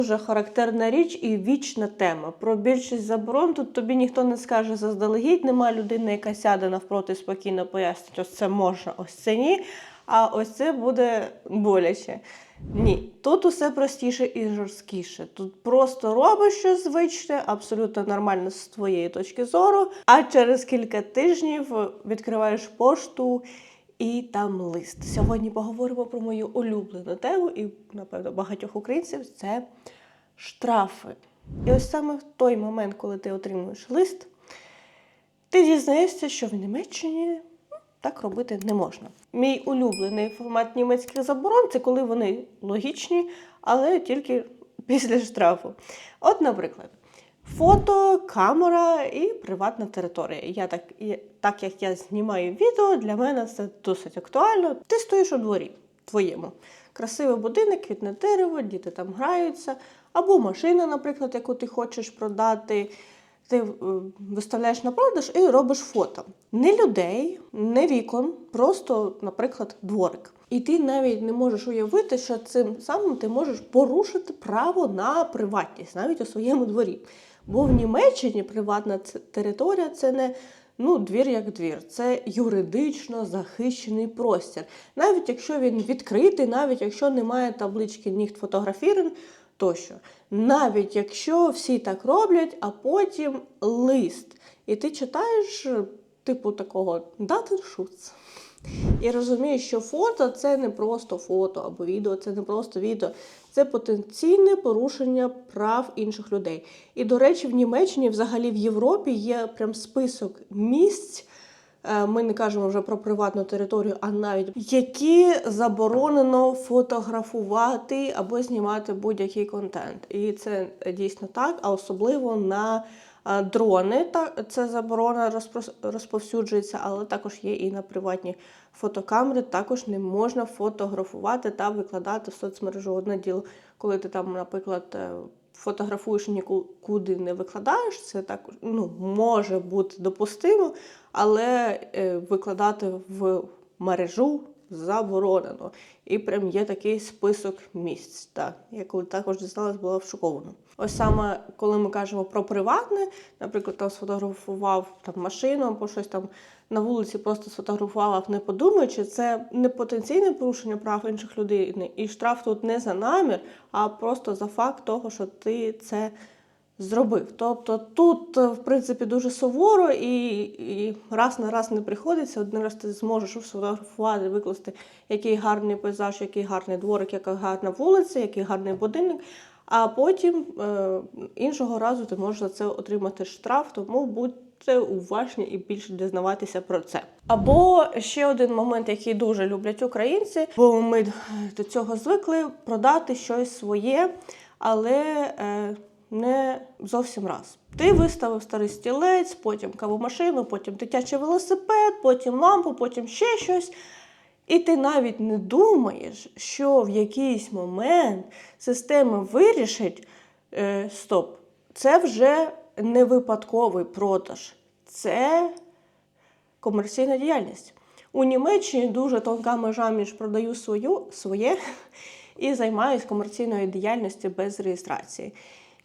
Дуже характерна річ і вічна тема. Про більшість заборон тут тобі ніхто не скаже заздалегідь. Нема людини, яка сяде навпроти спокійно пояснить, ось це можна, ось це ні. А ось це буде боляче. Ні, тут усе простіше і жорсткіше. Тут просто робиш щось звичне, абсолютно нормально з твоєї точки зору. А через кілька тижнів відкриваєш пошту і там лист. Сьогодні поговоримо про мою улюблену тему, і, напевно, багатьох українців це штрафи. І ось саме в той момент, коли ти отримуєш лист, ти дізнаєшся, що в Німеччині ну, так робити не можна. Мій улюблений формат німецьких заборон це коли вони логічні, але тільки після штрафу. От, наприклад, фото, камера і приватна територія. Я так, і, так як я знімаю відео, для мене це досить актуально. Ти стоїш у дворі твоєму. Красивий будинок, квітне дерево, діти там граються, або машина, наприклад, яку ти хочеш продати. Ти е, виставляєш на продаж і робиш фото. Не людей, не вікон, просто, наприклад, дворик. І ти навіть не можеш уявити, що цим самим ти можеш порушити право на приватність навіть у своєму дворі. Бо в Німеччині приватна територія це не ну, двір як двір, це юридично захищений простір. Навіть якщо він відкритий, навіть якщо немає таблички ніхт фотографірен, тощо. Навіть якщо всі так роблять, а потім лист. І ти читаєш, типу, такого датеншуц. І розумієш, що фото це не просто фото або відео, це не просто відео, це потенційне порушення прав інших людей. І, до речі, в Німеччині, взагалі в Європі є прям список місць. е, Ми не кажемо вже про приватну територію, а навіть які заборонено фотографувати або знімати будь-який контент. І це дійсно так, а особливо на е, дрони. Та це заборона розповсюджується, але також є і на приватні фотокамери. Також не можна фотографувати та викладати в соцмережу. Одне діло, коли ти там, наприклад, е, фотографуєш нікуди не викладаєш, це також ну, може бути допустимо, але е, викладати в мережу заборонено. І прям є такий список місць. Так. Я коли також дізналась, була шокована. Ось саме коли ми кажемо про приватне, наприклад, там сфотографував там машину або щось там на вулиці просто сфотографував, не подумаючи, це не потенційне порушення прав інших людей, і штраф тут не за намір, а просто за факт того, що ти це зробив. Тобто тут, е, в принципі, дуже суворо і, і раз на раз не приходиться. Один раз ти зможеш сфотографувати, викласти, який гарний пейзаж, який гарний дворик, яка гарна вулиця, який гарний будинок. А потім е, іншого разу ти можеш за це отримати штраф, тому будьте уважні і більше дізнаватися про це. Або ще один момент, який дуже люблять українці, бо ми до цього звикли продати щось своє, але е, не зовсім раз. Ти виставив старий стілець, потім кавомашину, потім дитячий велосипед, потім лампу, потім ще щось. І ти навіть не думаєш, що в якийсь момент система вирішить: е, стоп, це вже не випадковий продаж, це комерційна діяльність. У Німеччині дуже тонка межа між продаю свою, своє і займаюсь комерційною діяльністю без реєстрації.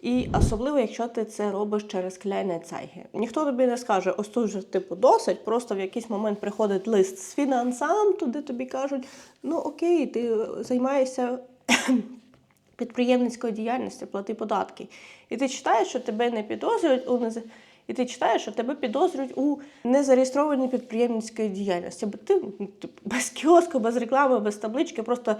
І особливо, якщо ти це робиш через Kleinanzeigen. Ніхто тобі не скаже, ось тут же типу досить. Просто в якийсь момент приходить лист з фінансам, туди тобі кажуть: ну окей, ти займаєшся підприємницькою діяльністю, плати податки. І ти читаєш, що тебе не підозрюють у нез... І ти читаєш, що тебе підозрюють у незареєстрованій підприємницької діяльності. Бо ти типу, без кіоску, без реклами, без таблички, просто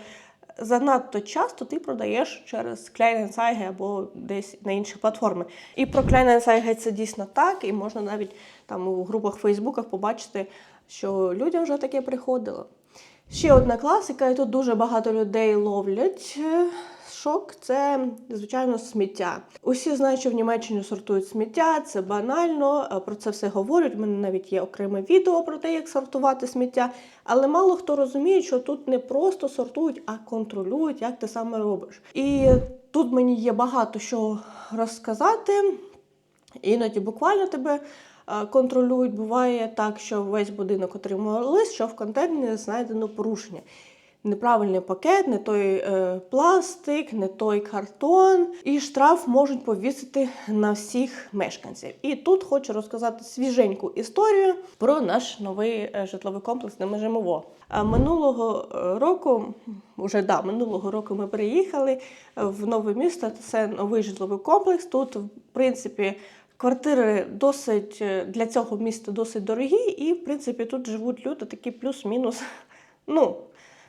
занадто часто ти продаєш через Kleinanzeigen або десь на інші платформи. І про Kleinanzeigen це дійсно так, і можна навіть там у групах Фейсбуках побачити, що людям вже таке приходило. Ще одна класика, і тут дуже багато людей ловлять. е, Шок це, звичайно, сміття. Усі знають, що в Німеччині сортують сміття, це банально, е, про це все говорять. У мене навіть є окреме відео про те, як сортувати сміття. Але мало хто розуміє, що тут не просто сортують, а контролюють, як ти саме робиш. І тут мені є багато що розказати. Іноді буквально тебе контролюють. Буває так, що весь будинок отримує лист, що в контейнері знайдено порушення. неправильний пакет, не той е, пластик, не той картон, і штраф можуть повісити на всіх мешканців. І тут хочу розказати свіженьку історію про наш новий е, житловий комплекс, де ми живемо. А минулого е, року, вже да, минулого року ми приїхали е, в нове місто. Це новий житловий комплекс. Тут, в принципі, квартири досить е, для цього міста досить дорогі, і в принципі тут живуть люди такі плюс-мінус. Ну,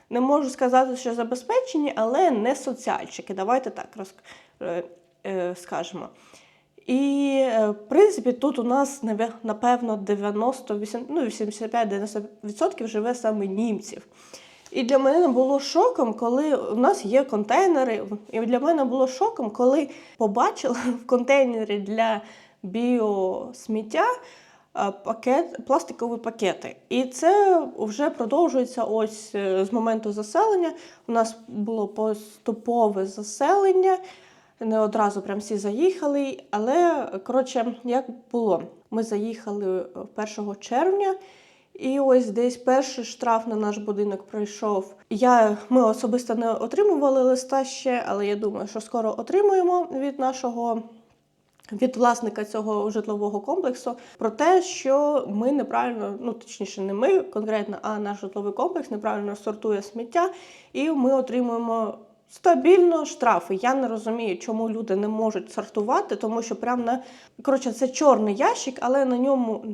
не можу сказати, що забезпечені, але не соціальчики. Давайте так роз, е, е, скажемо. І, в принципі, тут у нас напевно 98, ну, 85-90% живе саме німців. І для мене було шоком, коли у нас є контейнери. І для мене було шоком, коли побачила в контейнері для біосміття е, пакет, пластикові пакети. І це вже продовжується ось е, з моменту заселення. У нас було поступове заселення. Не одразу прям всі заїхали, але коротше, як було, ми заїхали е, 1 червня, і ось десь перший штраф на наш будинок пройшов. Я, ми особисто не отримували листа ще, але я думаю, що скоро отримуємо від нашого. Від власника цього житлового комплексу про те, що ми неправильно, ну точніше, не ми конкретно, а наш житловий комплекс неправильно сортує сміття, і ми отримуємо стабільно штрафи. Я не розумію, чому люди не можуть сортувати, тому що прямо на коротше, це чорний ящик, але на ньому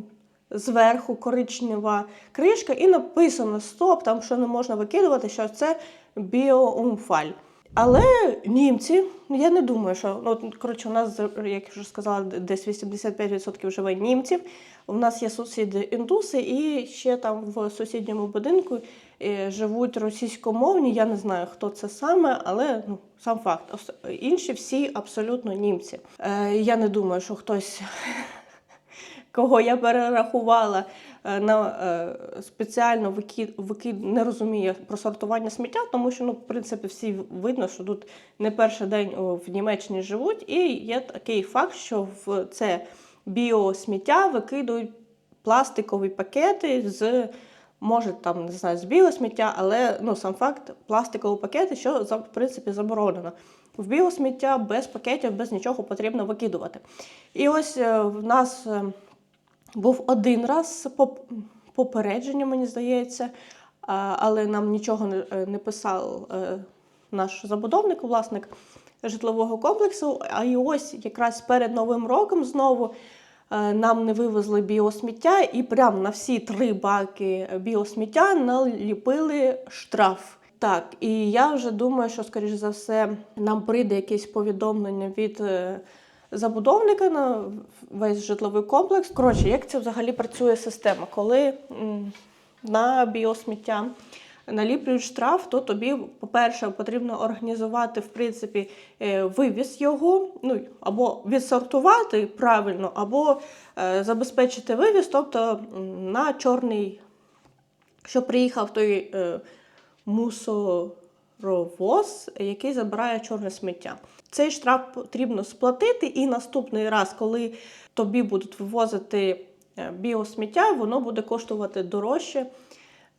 зверху коричнева кришка, і написано Стоп, там що не можна викидувати, що це біоумфаль. Але німці, я не думаю, що ну, от, коротше, у нас, як я вже сказала, десь 85% живе німців. У нас є сусіди індуси, і ще там в сусідньому будинку е, живуть російськомовні. Я не знаю, хто це саме, але ну, сам факт. Інші всі абсолютно німці. Е, я не думаю, що хтось кого я перерахувала е, на е, спеціально викид, викид не розуміє про сортування сміття, тому що ну, в принципі всі видно, що тут не перший день в Німеччині живуть, і є такий факт, що в це біосміття викидують пластикові пакети з. Може, там не знаю, з біосміття, але ну сам факт пластикові пакети, що в принципі заборонено. В біосміття без пакетів, без нічого потрібно викидувати. І ось е, в нас був один раз попередження, мені здається, але нам нічого не, е, писав е, наш забудовник, власник житлового комплексу. А і ось якраз перед Новим роком знову е, нам не вивезли біосміття, і прямо на всі три баки біосміття наліпили штраф. Так, і я вже думаю, що, скоріш за все, нам прийде якесь повідомлення від забудовника на весь житловий комплекс. Коротше, як це взагалі працює система? Коли на біосміття наліплюють штраф, то тобі, по-перше, потрібно організувати в принципі е, вивіз його, ну або відсортувати правильно, або е, забезпечити вивіз, тобто на чорний, щоб приїхав той е, мусоровоз, який забирає чорне сміття. Цей штраф потрібно сплатити, і наступний раз, коли тобі будуть вивозити е, біосміття, воно буде коштувати дорожче.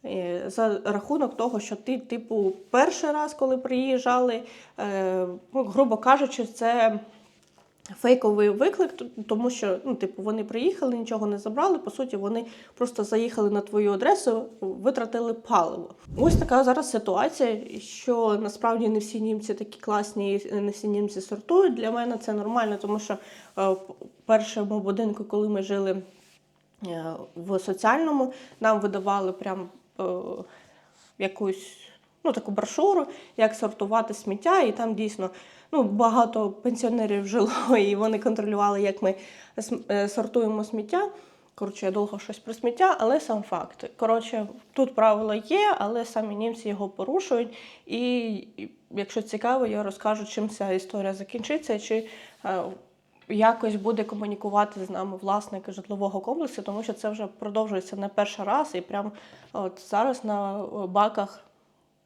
е, За рахунок того, що ти, типу, перший раз, коли приїжджали, е, ну, грубо кажучи, це фейковий виклик, тому що ну, типу, вони приїхали, нічого не забрали. По суті, вони просто заїхали на твою адресу, витратили паливо. Ось така зараз ситуація, що насправді не всі німці такі класні, не всі німці сортують. Для мене це нормально, тому що е, в першому будинку, коли ми жили е, в соціальному, нам видавали прям е, якусь ну, таку брошуру, як сортувати сміття, і там дійсно ну, багато пенсіонерів жило, і вони контролювали, як ми е, сортуємо сміття. Коротше, я довго щось про сміття, але сам факт. Коротше, тут правила є, але самі німці його порушують. І якщо цікаво, я розкажу, чим ця історія закінчиться, чи е, якось буде комунікувати з нами власник житлового комплексу, тому що це вже продовжується не перший раз, і прямо от зараз на е, баках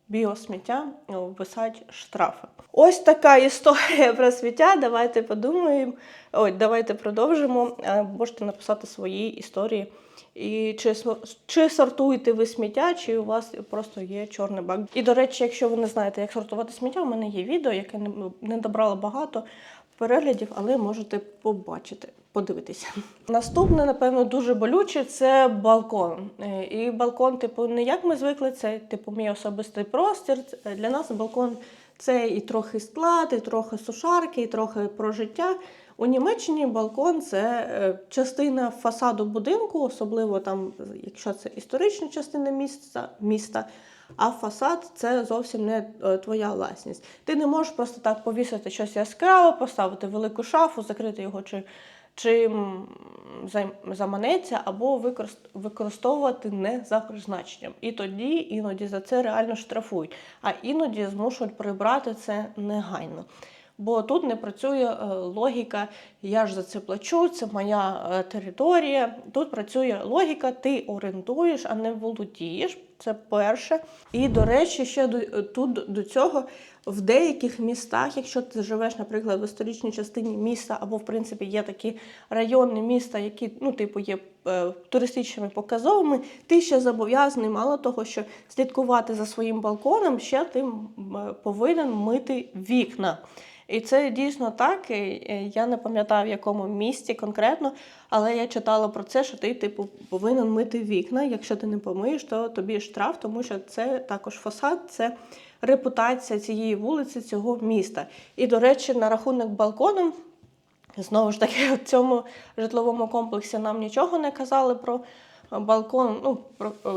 біосміття вписати штрафи. Ось така історія про сміття. Давайте подумаємо. Ой, давайте продовжимо. Е, Можете написати свої історії І чи, чи сортуєте ви сміття, чи у вас просто є чорний бак. І до речі, якщо ви не знаєте, як сортувати сміття, у мене є відео, яке не добрало багато переглядів, але можете побачити, подивитися. Наступне, напевно, дуже болюче це балкон. Е, І балкон, типу, не як ми звикли, це типу мій особистий простір. Для нас балкон це і трохи склад, і трохи сушарки, і трохи про життя. У Німеччині балкон це е, частина фасаду будинку, особливо там, якщо це історична частина міста, міста. А фасад це зовсім не е, твоя власність. Ти не можеш просто так повісити щось яскраве, поставити велику шафу, закрити його чи, чим заманеться, або використовувати не за призначенням. І тоді іноді за це реально штрафують, а іноді змушують прибрати це негайно. Бо тут не працює е, логіка, я ж за це плачу, це моя е, територія. Тут працює логіка, ти орендуєш, а не володієш. Це перше. І до речі, ще до, е, тут до цього в деяких містах, якщо ти живеш, наприклад, в історичній частині міста, або в принципі є такі райони міста, які ну, типу, є е, туристичними показовими, ти ще зобов'язаний, мало того, що слідкувати за своїм балконом, ще ти повинен мити вікна. І це дійсно так. е, Я не пам'ятаю, в якому місті конкретно, але я читала про це, що ти, типу, повинен мити вікна. Якщо ти не помиєш, то тобі штраф, тому що це також фасад, це репутація цієї вулиці, цього міста. І, до речі, на рахунок балкону, знову ж таки, в цьому житловому комплексі нам нічого не казали про балкон. Ну, про, е,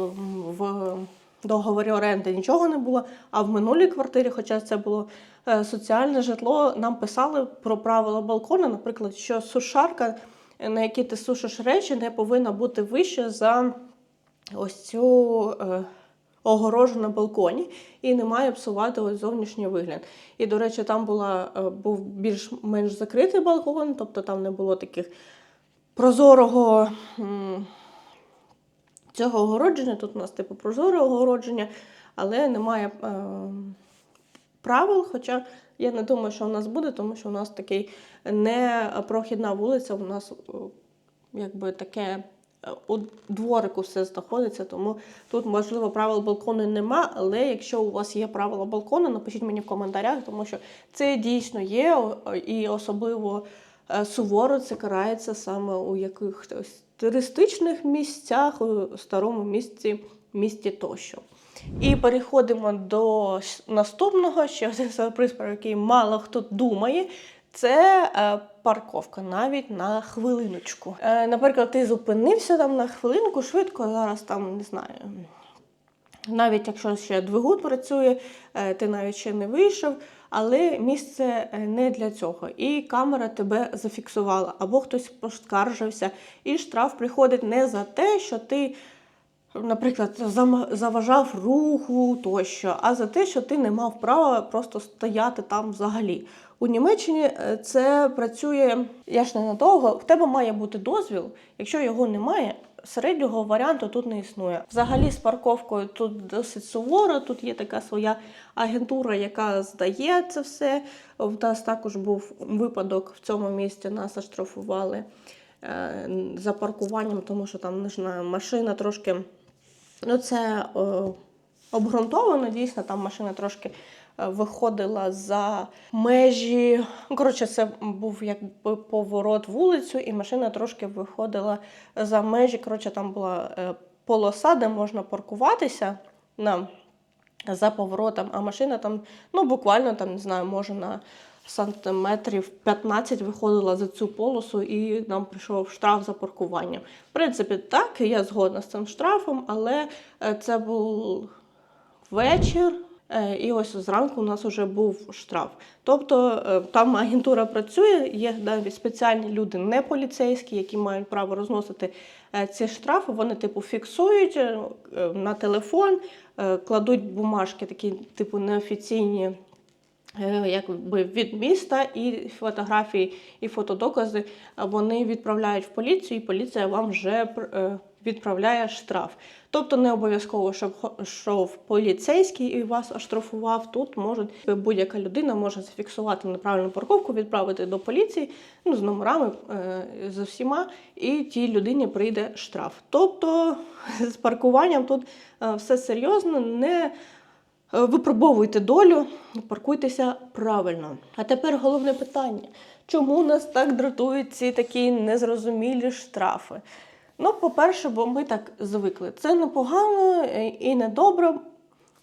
в договорі оренди нічого не було. А в минулій квартирі, хоча це було е, соціальне житло, нам писали про правила балкону, наприклад, що сушарка, на якій ти сушиш речі, не повинна бути вище за ось цю. е, Огорожу на балконі і не має псувати ось зовнішній вигляд. І, до речі, там була, е, був більш-менш закритий балкон, тобто там не було таких прозорого цього огородження. Тут у нас типу прозоре огородження, але немає е, правил. Хоча я не думаю, що у нас буде, тому що у нас такий не прохідна вулиця, у нас е, якби таке. е, У дворику все знаходиться, тому тут, можливо, правил балкону нема, але якщо у вас є правила балкону, напишіть мені в коментарях, тому що це дійсно є, і особливо е, суворо це карається саме у якихось туристичних місцях, у старому місті, місті тощо. І переходимо до наступного, ще один сюрприз, про який мало хто думає. Це е, парковка навіть на хвилиночку. Е, наприклад, ти зупинився там на хвилинку, швидко зараз там не знаю. Навіть якщо ще двигун працює, е, ти навіть ще не вийшов, але місце е, не для цього. І камера тебе зафіксувала, або хтось поскаржився, і штраф приходить не за те, що ти, наприклад, заважав руху тощо, а за те, що ти не мав права просто стояти там взагалі. У Німеччині е, це працює, я ж не надовго, в тебе має бути дозвіл, якщо його немає. Середнього варіанту тут не існує. Взагалі з парковкою тут досить суворо. Тут є така своя агентура, яка здає це все. У нас також був випадок в цьому місті. Нас оштрафували е, за паркуванням, тому що там не знаю, машина трошки. Ну, це е, обґрунтовано, дійсно, там машина трошки виходила за межі. Коротше, це був якби поворот вулицю, і машина трошки виходила за межі. Коротше, там була е, полоса, де можна паркуватися на, за поворотом, а машина там, ну, буквально там, не знаю, може на сантиметрів 15 виходила за цю полосу, і нам прийшов штраф за паркування. В принципі, так, я згодна з цим штрафом, але е, це був вечір. Е, І ось зранку у нас вже був штраф. Тобто е, там агентура працює, є навіть спеціальні люди, не поліцейські, які мають право розносити е, ці штрафи. Вони типу фіксують на телефон, кладуть бумажки, такі типу неофіційні якби від міста, і фотографії, і фотодокази вони відправляють в поліцію, і поліція вам вже відправляє штраф. Тобто не обов'язково, щоб йшов поліцейський і вас оштрафував. Тут можуть будь-яка людина може зафіксувати неправильну парковку, відправити до поліції ну, з номерами е, з усіма, і тій людині прийде штраф. Тобто з паркуванням тут е, все серйозно, не Е, Випробовуйте долю, паркуйтеся правильно. А тепер головне питання: чому нас так дратують ці такі незрозумілі штрафи? Ну, по-перше, бо ми так звикли. Це непогано е, і не добре.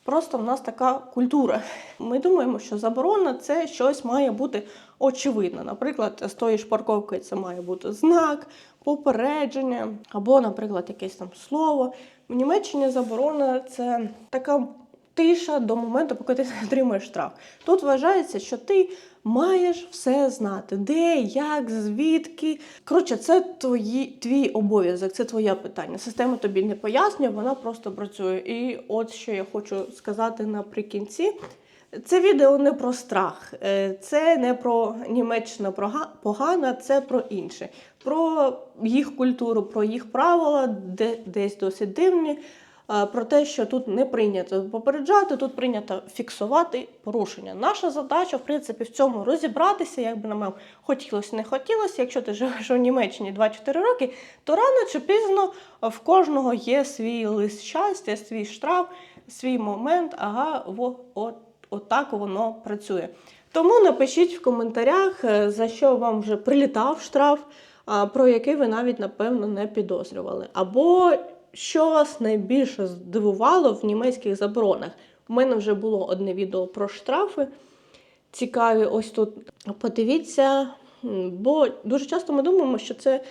Просто в нас така культура. Ми думаємо, що заборона це щось має бути очевидно. Наприклад, з тої ж парковки це має бути знак, попередження, або, наприклад, якесь там слово. В Німеччині заборона це така тиша до моменту, поки ти не отримаєш штраф. Тут вважається, що ти маєш все знати, де, як, звідки. Коротше, це твої, твій обов'язок, це твоє питання. Система тобі не пояснює, вона просто працює. І от що я хочу сказати наприкінці. Це відео не про страх, е, це не про Німеччина погана, це про інше. Про їх культуру, про їх правила, де десь досить дивні. Е, Про те, що тут не прийнято попереджати, тут прийнято фіксувати порушення. Наша задача, в принципі, в цьому розібратися, як би нам хотілося, не хотілося. Якщо ти живеш у Німеччині 2-4 роки, то рано чи пізно в кожного є свій лист щастя, свій штраф, свій момент. Ага, во, от, отак воно працює. Тому напишіть в коментарях, е, за що вам вже прилітав штраф, про який ви навіть напевно не підозрювали. Або що вас найбільше здивувало в німецьких заборонах. У мене вже було одне відео про штрафи. Цікаві, ось тут подивіться. Бо дуже часто ми думаємо, що це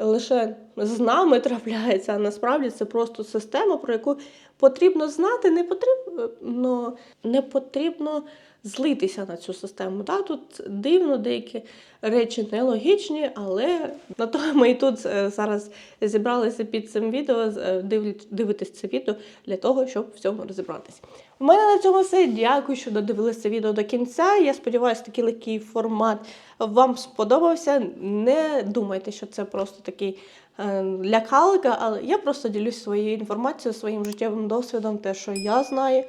лише з нами трапляється, а насправді це просто система, про яку потрібно знати, не потрібно, не потрібно злитися на цю систему. Да? Тут дивно, деякі речі нелогічні, але на то ми і тут е, зараз зібралися під цим відео, е, дивитесь це відео для того, щоб в цьому розібратися. У мене на цьому все. Дякую, що додивилися відео до кінця. Я сподіваюся, такий легкий формат вам сподобався. Не думайте, що це просто такий е, лякалка, але я просто ділюсь своєю інформацією, своїм життєвим досвідом, те, що я знаю,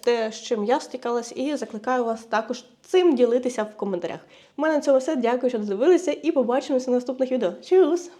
те, з чим я стикалась, і закликаю вас також цим ділитися в коментарях. У мене на цьому все. Дякую, що додивилися, і побачимося в наступних відео. Чус!